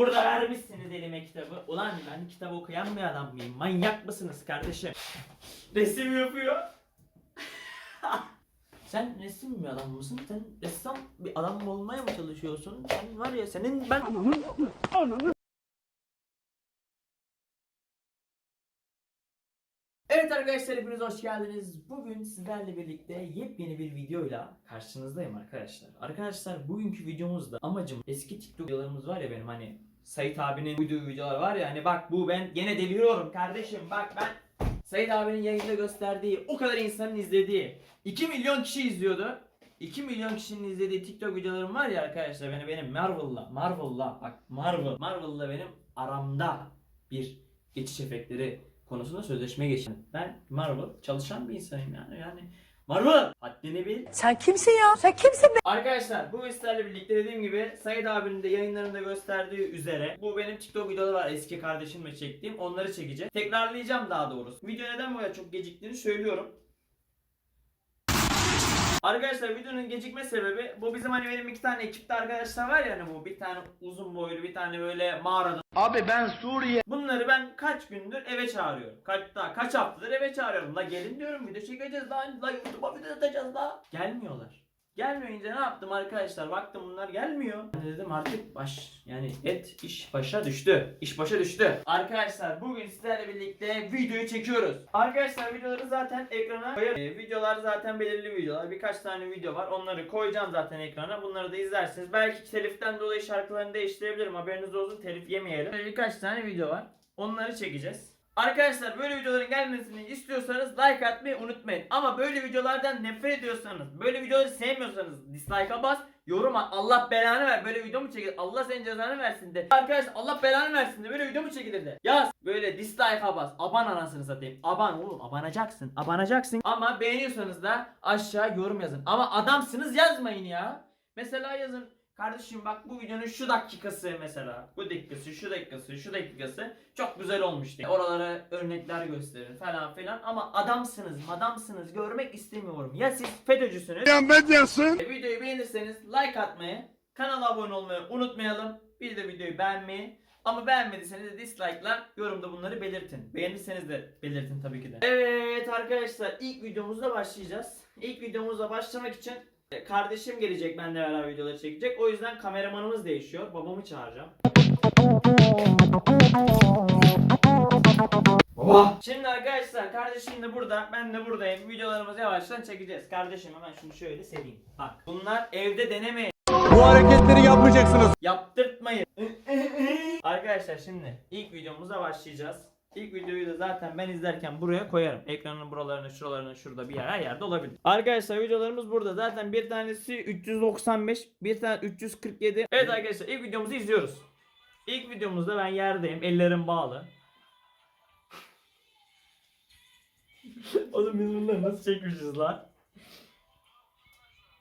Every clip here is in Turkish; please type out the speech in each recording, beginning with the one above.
Burada vermişsiniz elime kitabı. Ulan ben kitap okuyan bir adam mıyım? Manyak mısınız kardeşim? Resim yapıyor. Sen resim bir adam mısın? Sen ressam bir adam olmaya mı çalışıyorsun? Sen var ya senin ben... Evet arkadaşlar hepiniz hoş geldiniz. Bugün sizlerle birlikte yepyeni bir videoyla karşınızdayım arkadaşlar. Arkadaşlar bugünkü videomuzda amacım eski TikTok videolarımız var ya benim hani Sait abinin uyduğu videolar var ya hani bak bu ben gene deliriyorum kardeşim bak ben Sait abinin yayında gösterdiği o kadar insanın izlediği 2 milyon kişi izliyordu. 2 milyon kişinin izlediği TikTok videolarım var ya arkadaşlar benim benim Marvel'la Marvel'la bak Marvel Marvel'la benim aramda bir geçiş efektleri konusunda sözleşme geçtim. Ben Marvel çalışan bir insanım yani. Yani Marvel haddini bil. Sen kimsin ya? Sen kimsin be? Arkadaşlar bu sizlerle birlikte dediğim gibi Said abinin de yayınlarında gösterdiği üzere bu benim TikTok videoları var eski kardeşimle çektiğim onları çekeceğim. Tekrarlayacağım daha doğrusu. Video neden bu kadar çok geciktiğini söylüyorum. Arkadaşlar videonun gecikme sebebi bu bizim hani benim iki tane ekipte arkadaşlar var ya hani bu bir tane uzun boylu bir tane böyle mağarada Abi ben Suriye Bunları ben kaç gündür eve çağırıyorum. Kaç daha kaç haftadır eve çağırıyorum. La gelin diyorum video çekeceğiz la, la YouTube'a video atacağız la. Gelmiyorlar. Gelmeyince ne yaptım arkadaşlar? Baktım bunlar gelmiyor. Ben de dedim artık baş yani et iş başa düştü. İş başa düştü. Arkadaşlar bugün sizlerle birlikte videoyu çekiyoruz. Arkadaşlar videoları zaten ekrana koyarım. Ee, videolar zaten belirli videolar. Birkaç tane video var. Onları koyacağım zaten ekrana. Bunları da izlersiniz. Belki teliften dolayı şarkılarını değiştirebilirim. Haberiniz olsun telif yemeyelim. Böyle birkaç tane video var. Onları çekeceğiz. Arkadaşlar böyle videoların gelmesini istiyorsanız like atmayı unutmayın. Ama böyle videolardan nefret ediyorsanız, böyle videoları sevmiyorsanız dislike'a bas, yorum at. Allah belanı ver. Böyle video mu çekilir? Allah senin cezanı versin de. Arkadaşlar Allah belanı versin de. Böyle video mu çekilir de. Yaz. Böyle dislike'a bas. Aban anasını satayım. Aban oğlum. Abanacaksın. Abanacaksın. Ama beğeniyorsanız da aşağı yorum yazın. Ama adamsınız yazmayın ya. Mesela yazın. Kardeşim bak bu videonun şu dakikası mesela. Bu dakikası, şu dakikası, şu dakikası çok güzel olmuş diye. Oralara örnekler gösterin falan filan. Ama adamsınız, madamsınız görmek istemiyorum. Ya siz FETÖ'cüsünüz. medyasın. E, Videoyu beğenirseniz like atmayı, kanala abone olmayı unutmayalım. Bir de videoyu beğenmeyi. Ama beğenmediyseniz de dislike'la yorumda bunları belirtin. Beğenirseniz de belirtin tabii ki de. Evet arkadaşlar ilk videomuzda başlayacağız. İlk videomuzda başlamak için kardeşim gelecek benimle beraber videoları çekecek. O yüzden kameramanımız değişiyor. Babamı çağıracağım. Baba. Şimdi arkadaşlar kardeşim de burada, ben de buradayım. Videolarımızı yavaştan çekeceğiz. Kardeşim hemen şunu şöyle sereyim. Bak bunlar evde denemeyin. Bu hareketleri yapmayacaksınız. Yaptırtmayın. Arkadaşlar şimdi ilk videomuza başlayacağız. İlk videoyu da zaten ben izlerken buraya koyarım. Ekranın buralarına, şuralarına, şurada bir yer, her yerde olabilir. Arkadaşlar videolarımız burada. Zaten bir tanesi 395, bir tane 347. Evet arkadaşlar ilk videomuzu izliyoruz. İlk videomuzda ben yerdeyim, ellerim bağlı. Oğlum biz bunları nasıl çekmişiz lan?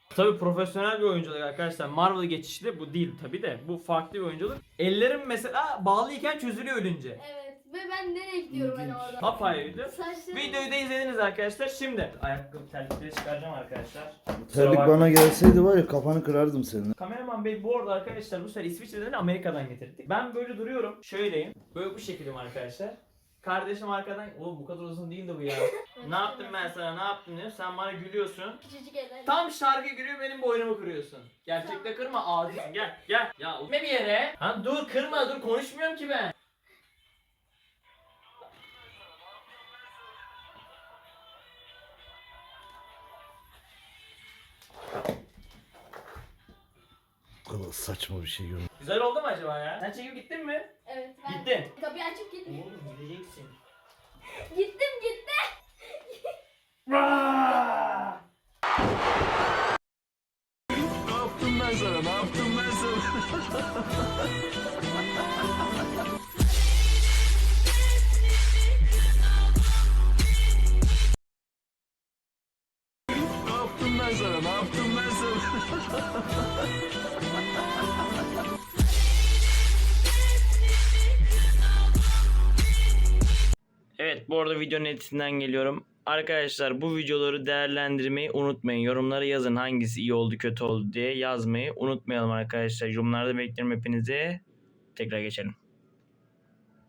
Tabi profesyonel bir oyunculuk arkadaşlar. Marvel geçişli bu değil tabi de. Bu farklı bir oyunculuk. Ellerim mesela bağlıyken çözülüyor ölünce. Evet ve ben nereye gidiyorum hani orada? Apayrıydı. Saçlarım... Videoyu da izlediniz arkadaşlar. Şimdi ayakkabı terlikleri çıkaracağım arkadaşlar. Kusura Terlik bakmayın. bana gelseydi var ya kafanı kırardım senin. Kameraman bey bu arada arkadaşlar bu sefer İsviçre'den Amerika'dan getirdik. Ben böyle duruyorum. Şöyleyim. Böyle bu şekilde arkadaşlar. Kardeşim arkadan oğlum bu kadar uzun değildi bu ya. ne yaptım ben sana ne yaptım diyor. Sen bana gülüyorsun. Küçücük eller. Tam şarkı giriyor benim boynumu kırıyorsun. Gerçekte kırma ağzını gel gel. Ya utme bir yere. Ha dur kırma dur konuşmuyorum ki ben. Kadar saçma bir şey görmedim. Güzel oldu mu acaba ya? Sen çekip gittin mi? Evet ben Gittin. kapıyı açıp gittim. Oğlum gideceksin. Gittim gitti. Ne yaptım ben sana? Ne yaptım ben sana? Arada videonun editinden geliyorum. Arkadaşlar bu videoları değerlendirmeyi unutmayın. Yorumlara yazın hangisi iyi oldu kötü oldu diye yazmayı unutmayalım arkadaşlar. Yorumlarda bekliyorum hepinizi. Tekrar geçelim.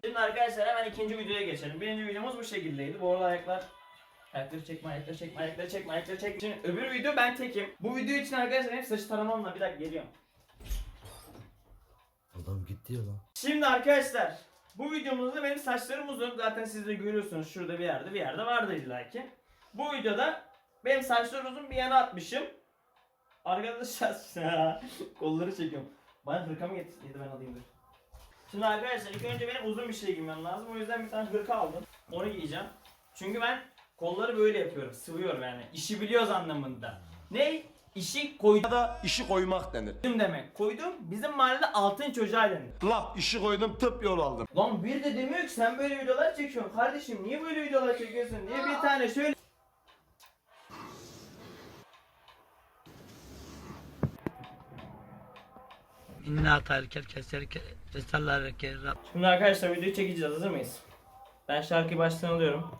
Şimdi arkadaşlar hemen ikinci videoya geçelim. Birinci videomuz bu şekildeydi. Bu arada ayaklar Ayakları çekme, ayakları çekme, ayakları çekme, ayakları çekme. Şimdi öbür video ben tekim. Bu video için arkadaşlar hep saçı taramamla bir dakika geliyorum. Adam gitti ya lan. Şimdi arkadaşlar bu videomuzda benim saçlarım uzun. Zaten siz de görüyorsunuz şurada bir yerde bir yerde vardı illaki. Bu videoda benim saçlar uzun bir yana atmışım. Arkadaşlar kolları çekiyorum. Bana hırkamı getir. Yedi ben alayım dur. Şimdi arkadaşlar ilk önce benim uzun bir şey giymem lazım. O yüzden bir tane hırka aldım. Onu giyeceğim. Çünkü ben kolları böyle yapıyorum. Sıvıyorum yani. İşi biliyoruz anlamında. Ne? İşi koydum da işi koymak denir. demek. Koydum. Bizim mahallede altın çocuğa denir. Laf işi koydum tıp yol aldım. Lan bir de demiyor ki sen böyle videolar çekiyorsun. Kardeşim niye böyle videolar çekiyorsun diye bir tane şöyle İnna tarkel keser keserler ke Şimdi arkadaşlar videoyu çekeceğiz hazır mıyız? Ben şarkıyı baştan alıyorum.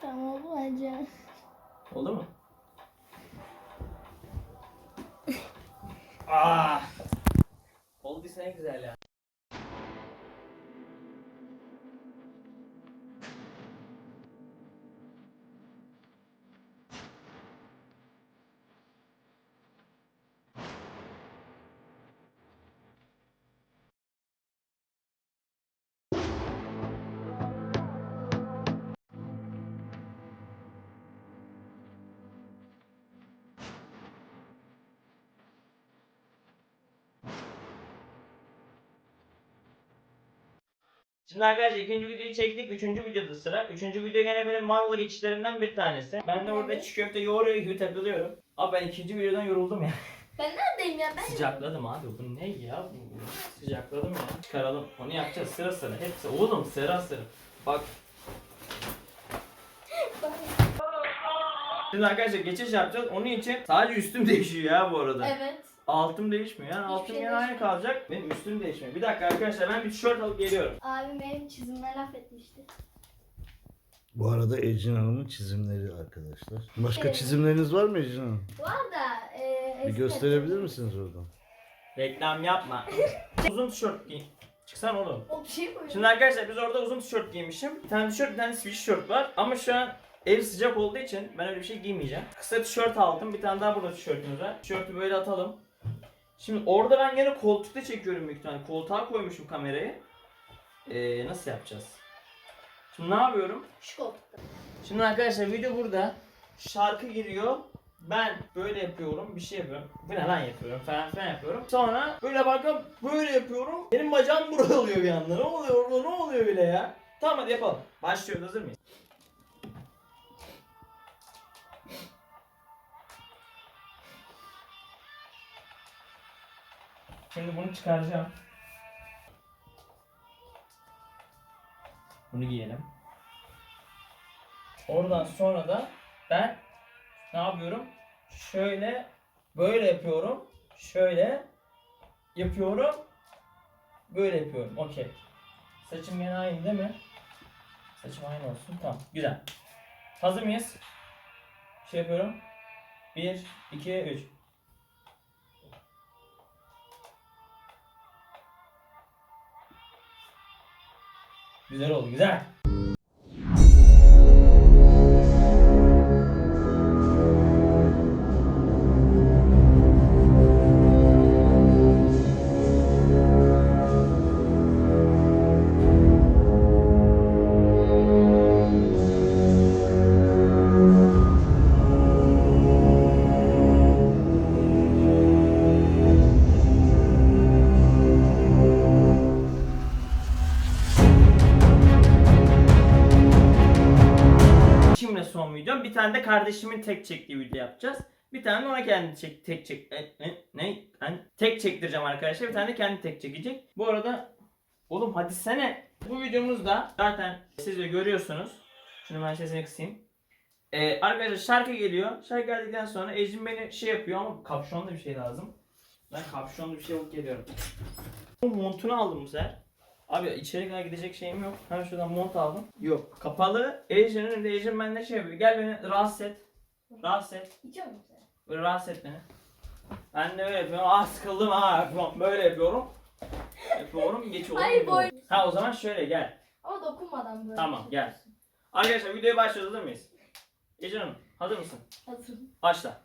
Tamam bence. Oldu mu? ah! Olduysa en güzel ya. Şimdi arkadaşlar ikinci videoyu çektik. Üçüncü videoda sıra. Üçüncü video gene benim mağaza geçişlerimden bir tanesi. Ben de orada çiğ köfte yoğuruyor gibi takılıyorum. Abi ben ikinci videodan yoruldum ya. Ben neredeyim ya? Ben Sıcakladım abi. Bu ne ya? Bu- Sıcakladım ya. Çıkaralım. Onu yapacağız sıra sıra. Hepsi. Oğlum sıra sıra. Bak. Şimdi arkadaşlar geçiş yapacağız. Onun için sadece üstüm değişiyor ya bu arada. Evet. Altım değişmiyor. Yani altım şey yine aynı değişmiyor. kalacak. Benim üstüm değişmiyor. Bir dakika arkadaşlar ben bir tişört alıp geliyorum. Abim benim çizimime laf etmişti. Bu arada Ecin Hanım'ın çizimleri arkadaşlar. Başka Evet. çizimleriniz var mı Ecin Hanım? Var da e, Bir eski gösterebilir misiniz oradan? Reklam yapma. uzun tişört giy. Çıksana oğlum. O bir şey koyuyor. Şimdi arkadaşlar biz orada uzun tişört giymişim. Bir tane tişört bir tane sweatshirt var. Ama şu an ev sıcak olduğu için ben öyle bir şey giymeyeceğim. Kısa tişört aldım. Bir tane daha burada tişörtümüz var. Tişörtü böyle atalım. Şimdi orada ben gene koltukta çekiyorum büyük ihtimalle. Koltuğa koymuşum kamerayı. Ee, nasıl yapacağız? Şimdi ne yapıyorum? Şu koltukta. Şimdi arkadaşlar video burada. Şarkı giriyor. Ben böyle yapıyorum, bir şey yapıyorum. Bu ne lan yapıyorum falan filan yapıyorum. Sonra böyle bakıp böyle yapıyorum. Benim bacağım burada oluyor bir anda. Ne oluyor orada ne oluyor bile ya? Tamam hadi yapalım. Başlıyoruz hazır mıyız? Şimdi bunu çıkaracağım. Bunu giyelim. Oradan sonra da ben ne yapıyorum? Şöyle böyle yapıyorum. Şöyle yapıyorum. Böyle yapıyorum. Okey. Saçım gene aynı değil mi? Saçım aynı olsun. Tamam. Güzel. Hazır mıyız? Şey yapıyorum. 1, 2, 3. Güzel oldu. Güzel. Şimdi son videom. Bir tane de kardeşimin tek çektiği video yapacağız. Bir tane de ona kendi çek, tek çek e, ne, ne? Ben tek çektireceğim arkadaşlar. Bir tane de kendi tek çekecek. Bu arada oğlum hadi sene. Bu videomuzda zaten siz de görüyorsunuz. Şunu ben sesini kısayım. Ee, arkadaşlar şarkı geliyor. Şarkı geldikten sonra Ecin beni şey yapıyor ama kapşonlu bir şey lazım. Ben kapşonlu bir şey alıp geliyorum. Bu montunu aldım bu sefer. Abi içeri kadar gidecek şeyim yok. Hemen şuradan mont aldım. Yok. Kapalı. Ejin'in önünde Ejin benden şey yapıyor. Gel beni rahatsız et. Rahatsız et. İçiyor musun sen? Böyle rahatsız et beni. Ben de öyle yapıyorum. Ah sıkıldım ha. Böyle yapıyorum. Yapıyorum geçiyorum. Hayır, boy- Ha o zaman şöyle gel. Ama dokunmadan böyle. Tamam, gel. Arkadaşlar videoya başlıyoruz hazır mıyız? Ece Hanım hazır mısın? Hazırım. Başla.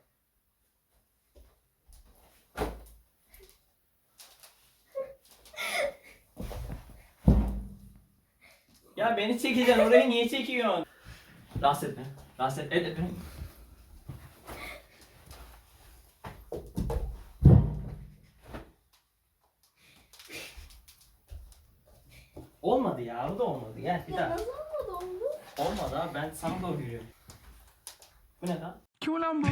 Ya beni çekeceksin orayı niye çekiyorsun? Rahatsız etme. Rahatsız et, et, et. Olmadı ya, bu da olmadı. Gel bir Ya daha. nasıl olmadı oldu? Olmadı abi ben sana doğru yürüyorum. Bu ne lan? Kim ulan bu?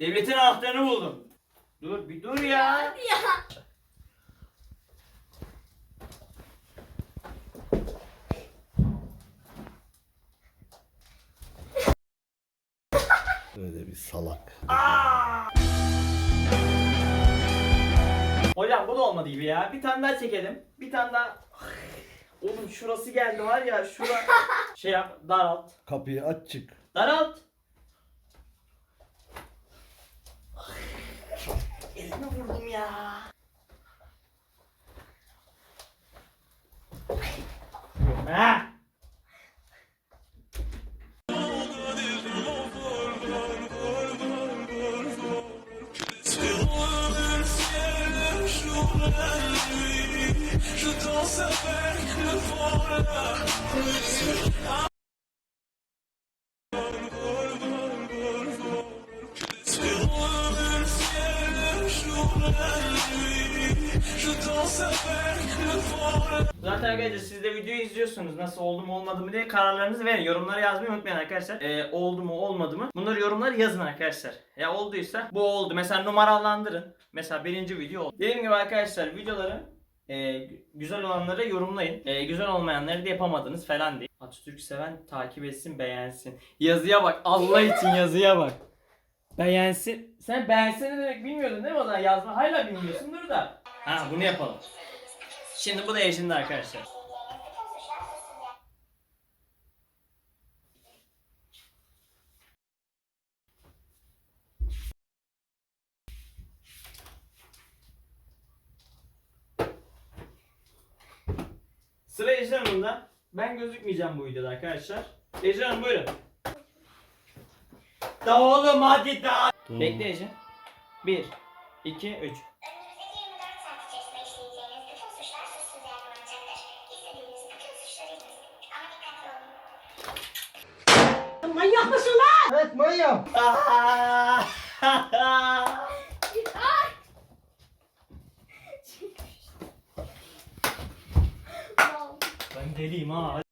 Devletin anahtarını buldum. Dur bir dur ya. Hadi ya. Salak. Hocam bu da olmadı gibi ya. Bir tane daha çekelim. Bir tane daha. Oğlum şurası geldi var ya şura. Şey yap daralt. Kapıyı aç çık. Daralt. Elime vurdum ya. Zaten arkadaşlar siz de videoyu izliyorsunuz. Nasıl oldu mu olmadı mı diye kararlarınızı verin. Yorumlara yazmayı unutmayın arkadaşlar. Ee, oldu mu olmadı mı? Bunları yorumlara yazın arkadaşlar. Ya olduysa bu oldu. Mesela numaralandırın. Mesela birinci video oldu. Dediğim gibi arkadaşlar videoları e, güzel olanları yorumlayın. E, güzel olmayanları da yapamadınız falan değil. Atatürk seven takip etsin beğensin. Yazıya bak. Allah için yazıya bak. Beğensin. Sen beğensin ne demek bilmiyordun değil mi o zaman yazma? Hala bilmiyorsundur da. Ha bunu yapalım. Şimdi bu da eşinde arkadaşlar. Sıra Ejder Hanım'da. Ben gözükmeyeceğim bu videoda arkadaşlar. Ejder Hanım buyurun. Da oğlum hadi da. Tamam. Bekle Ece. 1, 2, 3. Önümüzdeki 24 saat içerisinde işleyeceğiniz bütün suçlar suçsuz yargılanacaktır. İstediğiniz bütün suçları yapınız. Ama dikkatli olun. Manyak mısın lan? Evet manyak. Ben deliyim ha.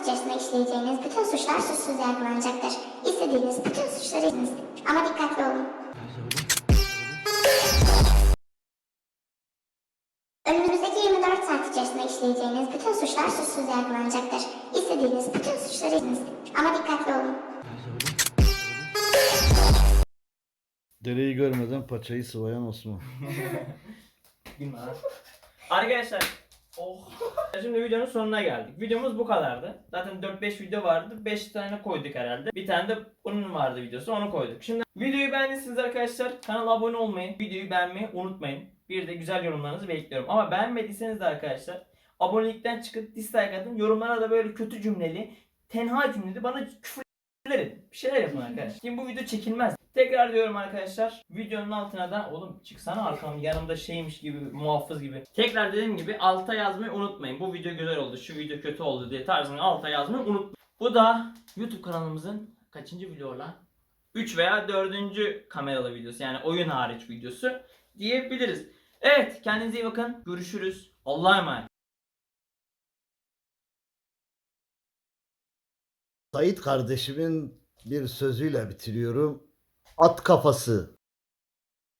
Önümüzdeki 24 saat içerisinde işleyeceğiniz bütün suçlar suçsuz yargılanacaktır. İstediğiniz bütün suçları yapınız. Ama dikkatli olun. Önümüzdeki 24 saat içerisinde işleyeceğiniz bütün suçlar suçsuz yargılanacaktır. İstediğiniz bütün suçları yapınız. Ama dikkatli olun. Dereyi görmeden paçayı sıvayan Osman. Arkadaşlar. Oh. Şimdi videonun sonuna geldik. Videomuz bu kadardı. Zaten 4-5 video vardı. 5 tane koyduk herhalde. Bir tane de bunun vardı videosu. Onu koyduk. Şimdi videoyu beğendiyseniz arkadaşlar kanala abone olmayı, videoyu beğenmeyi unutmayın. Bir de güzel yorumlarınızı bekliyorum. Ama beğenmediyseniz de arkadaşlar abonelikten çıkıp dislike atın. Yorumlara da böyle kötü cümleli, tenha cümleli bana küfür edin. Bir şeyler yapın arkadaşlar. Şimdi bu video çekilmez. Tekrar diyorum arkadaşlar. Videonun altına da oğlum çıksana arkam yanımda şeymiş gibi muhafız gibi. Tekrar dediğim gibi alta yazmayı unutmayın. Bu video güzel oldu, şu video kötü oldu diye tarzını alta yazmayı unutmayın. Bu da YouTube kanalımızın kaçıncı video lan? 3 veya 4. kameralı videosu yani oyun hariç videosu diyebiliriz. Evet kendinize iyi bakın. Görüşürüz. Allah'a emanet. Sait kardeşimin bir sözüyle bitiriyorum. At kafası.